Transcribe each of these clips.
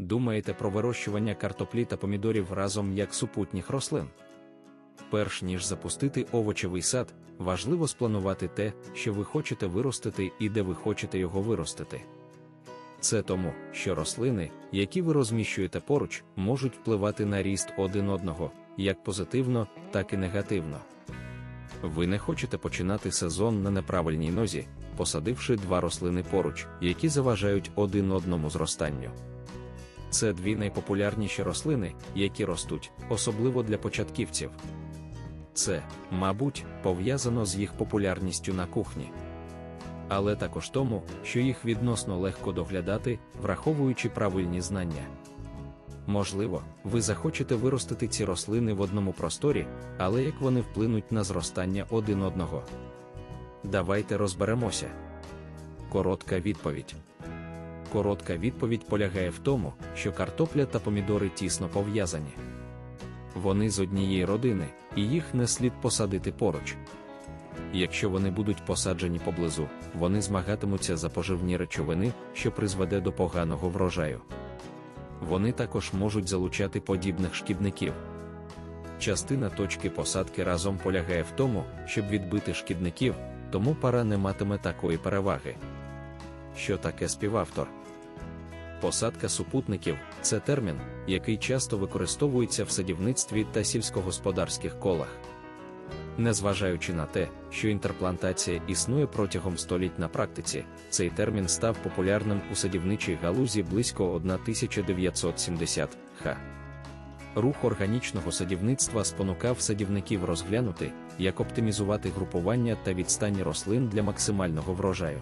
Думаєте про вирощування картоплі та помідорів разом як супутніх рослин? Перш ніж запустити овочевий сад, важливо спланувати те, що ви хочете виростити і де ви хочете його виростити. Це тому, що рослини, які ви розміщуєте поруч, можуть впливати на ріст один одного, як позитивно, так і негативно. Ви не хочете починати сезон на неправильній нозі, посадивши два рослини поруч, які заважають один одному зростанню. Це дві найпопулярніші рослини, які ростуть, особливо для початківців. Це, мабуть, пов'язано з їх популярністю на кухні. Але також тому, що їх відносно легко доглядати, враховуючи правильні знання. Можливо, ви захочете виростити ці рослини в одному просторі, але як вони вплинуть на зростання один одного. Давайте розберемося. Коротка відповідь. Коротка відповідь полягає в тому, що картопля та помідори тісно пов'язані. Вони з однієї родини, і їх не слід посадити поруч. Якщо вони будуть посаджені поблизу, вони змагатимуться за поживні речовини, що призведе до поганого врожаю. Вони також можуть залучати подібних шкідників. Частина точки посадки разом полягає в тому, щоб відбити шкідників, тому пара не матиме такої переваги. Що таке співавтор? Посадка супутників це термін, який часто використовується в садівництві та сільськогосподарських колах. Незважаючи на те, що інтерплантація існує протягом століть на практиці, цей термін став популярним у садівничій галузі близько 1970 х. Рух органічного садівництва спонукав садівників розглянути, як оптимізувати групування та відстані рослин для максимального врожаю.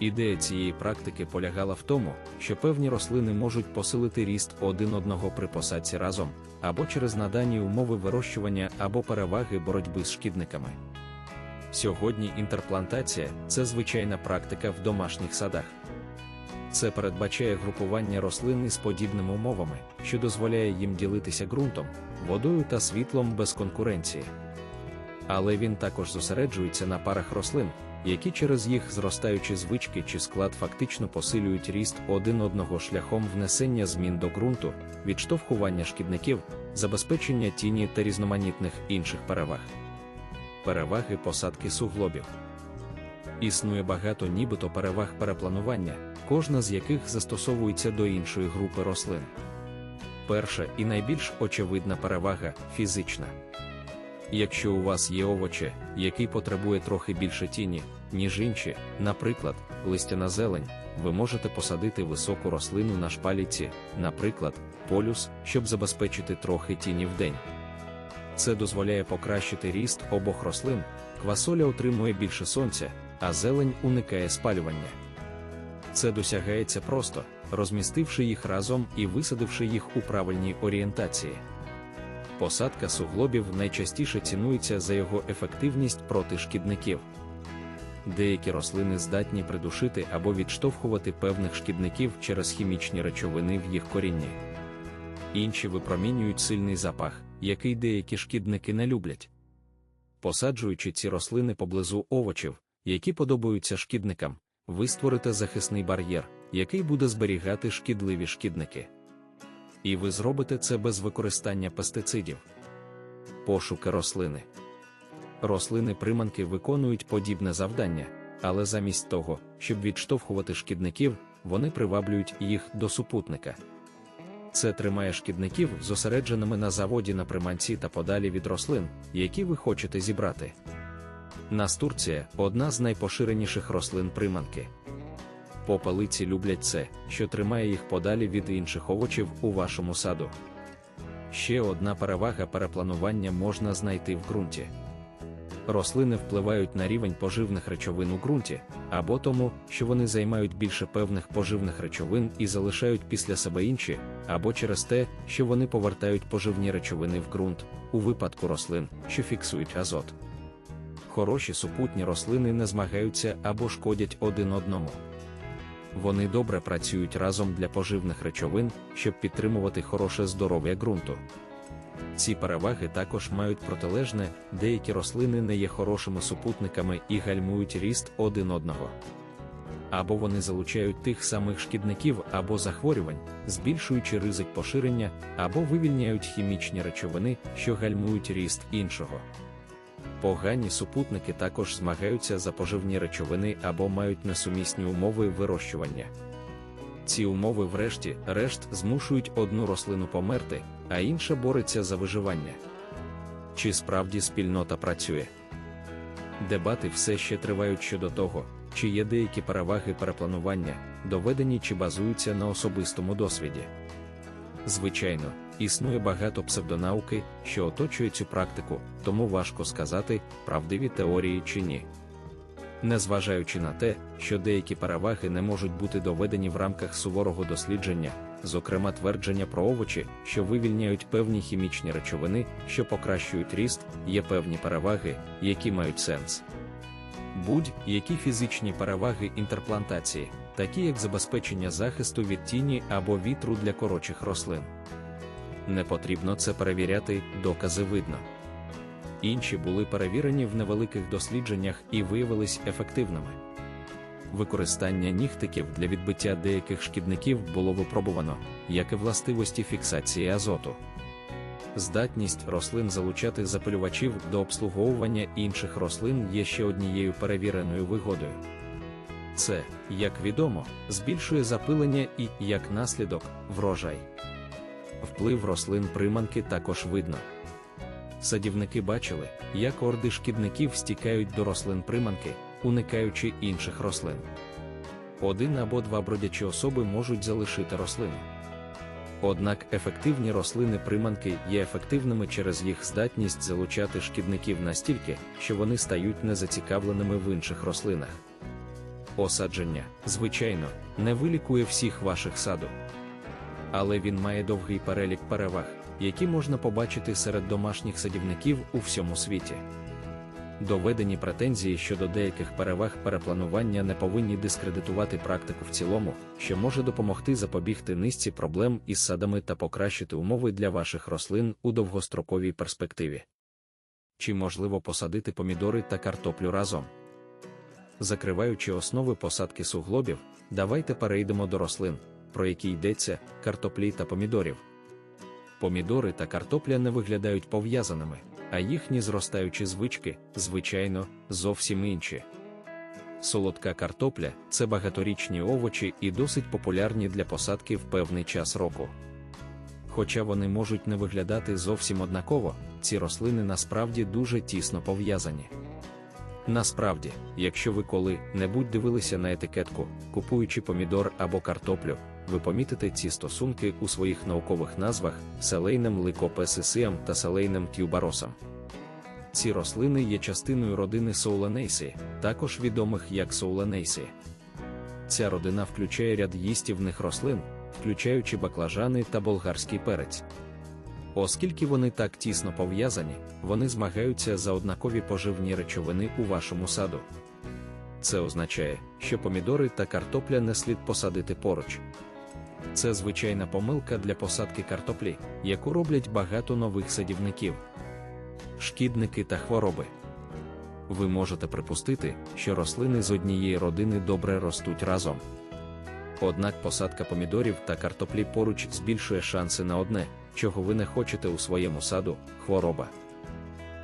Ідея цієї практики полягала в тому, що певні рослини можуть посилити ріст один одного при посадці разом, або через надані умови вирощування або переваги боротьби з шкідниками. Сьогодні інтерплантація це звичайна практика в домашніх садах. Це передбачає групування рослин із подібними умовами, що дозволяє їм ділитися ґрунтом, водою та світлом без конкуренції. Але він також зосереджується на парах рослин, які через їх зростаючі звички чи склад фактично посилюють ріст один одного шляхом внесення змін до ґрунту, відштовхування шкідників, забезпечення тіні та різноманітних інших переваг. Переваги посадки суглобів. Існує багато нібито переваг перепланування, кожна з яких застосовується до іншої групи рослин. Перша і найбільш очевидна перевага фізична. Якщо у вас є овоче, який потребує трохи більше тіні, ніж інші, наприклад, листяна зелень, ви можете посадити високу рослину на шпаліці, наприклад, полюс, щоб забезпечити трохи тіні в день. Це дозволяє покращити ріст обох рослин, квасоля отримує більше сонця, а зелень уникає спалювання. Це досягається просто, розмістивши їх разом і висадивши їх у правильній орієнтації. Посадка суглобів найчастіше цінується за його ефективність проти шкідників. Деякі рослини здатні придушити або відштовхувати певних шкідників через хімічні речовини в їх корінні. Інші випромінюють сильний запах, який деякі шкідники не люблять. Посаджуючи ці рослини поблизу овочів, які подобаються шкідникам, ви створите захисний бар'єр, який буде зберігати шкідливі шкідники. І ви зробите це без використання пестицидів. Пошуки рослини. Рослини-приманки виконують подібне завдання, але замість того, щоб відштовхувати шкідників, вони приваблюють їх до супутника. Це тримає шкідників зосередженими на заводі на приманці та подалі від рослин, які ви хочете зібрати. Настурція одна з найпоширеніших рослин приманки. Попелиці люблять це, що тримає їх подалі від інших овочів у вашому саду. Ще одна перевага перепланування можна знайти в ґрунті. Рослини впливають на рівень поживних речовин у ґрунті, або тому, що вони займають більше певних поживних речовин і залишають після себе інші, або через те, що вони повертають поживні речовини в ґрунт, у випадку рослин, що фіксують азот. Хороші супутні рослини не змагаються або шкодять один одному. Вони добре працюють разом для поживних речовин, щоб підтримувати хороше здоров'я ґрунту. Ці переваги також мають протилежне, деякі рослини не є хорошими супутниками і гальмують ріст один одного. або вони залучають тих самих шкідників або захворювань, збільшуючи ризик поширення, або вивільняють хімічні речовини, що гальмують ріст іншого. Погані супутники також змагаються за поживні речовини або мають несумісні умови вирощування. Ці умови, врешті, решт змушують одну рослину померти, а інша бореться за виживання. Чи справді спільнота працює? Дебати все ще тривають щодо того, чи є деякі переваги перепланування, доведені чи базуються на особистому досвіді. Звичайно, існує багато псевдонауки, що оточує цю практику, тому важко сказати, правдиві теорії чи ні. Незважаючи на те, що деякі переваги не можуть бути доведені в рамках суворого дослідження, зокрема твердження про овочі, що вивільняють певні хімічні речовини, що покращують ріст, є певні переваги, які мають сенс. Будь-які фізичні переваги інтерплантації, такі як забезпечення захисту від тіні або вітру для коротших рослин. Не потрібно це перевіряти, докази видно. Інші були перевірені в невеликих дослідженнях і виявились ефективними. Використання нігтиків для відбиття деяких шкідників було випробувано, як і властивості фіксації азоту. Здатність рослин залучати запилювачів до обслуговування інших рослин є ще однією перевіреною вигодою. Це, як відомо, збільшує запилення і, як наслідок, врожай. Вплив рослин приманки також видно. Садівники бачили, як орди шкідників стікають до рослин приманки, уникаючи інших рослин. Один або два бродячі особи можуть залишити рослину. Однак ефективні рослини приманки є ефективними через їх здатність залучати шкідників настільки, що вони стають незацікавленими в інших рослинах. Осадження, звичайно, не вилікує всіх ваших саду. Але він має довгий перелік переваг, які можна побачити серед домашніх садівників у всьому світі. Доведені претензії щодо деяких переваг перепланування не повинні дискредитувати практику в цілому, що може допомогти запобігти низці проблем із садами та покращити умови для ваших рослин у довгостроковій перспективі. Чи можливо посадити помідори та картоплю разом? Закриваючи основи посадки суглобів, давайте перейдемо до рослин, про які йдеться картоплі та помідорів. Помідори та картопля не виглядають пов'язаними а їхні зростаючі звички, звичайно, зовсім інші. Солодка картопля це багаторічні овочі і досить популярні для посадки в певний час року. Хоча вони можуть не виглядати зовсім однаково, ці рослини насправді дуже тісно пов'язані. Насправді, якщо ви коли-небудь дивилися на етикетку, купуючи помідор або картоплю, ви помітите ці стосунки у своїх наукових назвах селейним ликопесисіам та селейним тюбаросам. Ці рослини є частиною родини Соуленейсі, також відомих як Соуленейсі. Ця родина включає ряд їстівних рослин, включаючи баклажани та болгарський перець. Оскільки вони так тісно пов'язані, вони змагаються за однакові поживні речовини у вашому саду. Це означає, що помідори та картопля не слід посадити поруч. Це звичайна помилка для посадки картоплі, яку роблять багато нових садівників. Шкідники та хвороби. Ви можете припустити, що рослини з однієї родини добре ростуть разом. Однак посадка помідорів та картоплі поруч збільшує шанси на одне, чого ви не хочете у своєму саду хвороба.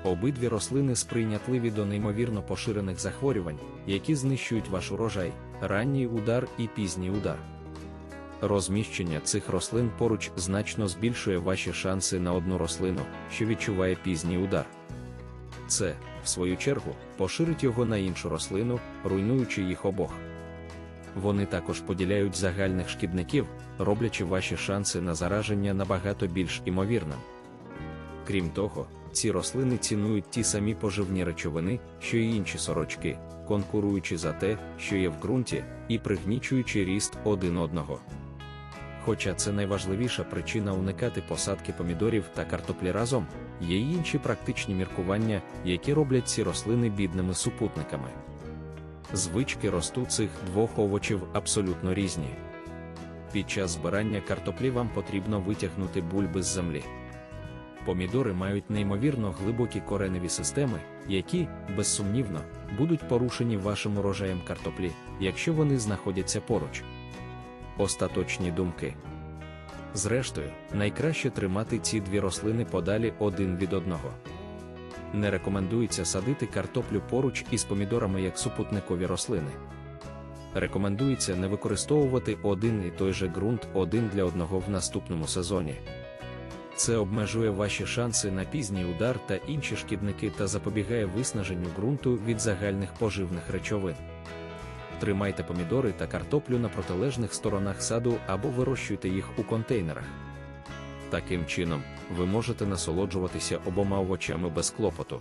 Обидві рослини сприйнятливі до неймовірно поширених захворювань, які знищують ваш урожай, ранній удар і пізній удар. Розміщення цих рослин поруч значно збільшує ваші шанси на одну рослину, що відчуває пізній удар. Це, в свою чергу, поширить його на іншу рослину, руйнуючи їх обох. Вони також поділяють загальних шкідників, роблячи ваші шанси на зараження набагато більш імовірним. Крім того, ці рослини цінують ті самі поживні речовини, що й інші сорочки, конкуруючи за те, що є в ґрунті, і пригнічуючи ріст один одного. Хоча це найважливіша причина уникати посадки помідорів та картоплі разом, є й інші практичні міркування, які роблять ці рослини бідними супутниками. Звички росту цих двох овочів абсолютно різні. Під час збирання картоплі вам потрібно витягнути бульби з землі. Помідори мають неймовірно глибокі кореневі системи, які, безсумнівно, будуть порушені вашим урожаєм картоплі, якщо вони знаходяться поруч. Остаточні думки. Зрештою, найкраще тримати ці дві рослини подалі один від одного. Не рекомендується садити картоплю поруч із помідорами як супутникові рослини. Рекомендується не використовувати один і той же ґрунт один для одного в наступному сезоні. Це обмежує ваші шанси на пізній удар та інші шкідники та запобігає виснаженню ґрунту від загальних поживних речовин. Тримайте помідори та картоплю на протилежних сторонах саду або вирощуйте їх у контейнерах. Таким чином, ви можете насолоджуватися обома овочами без клопоту.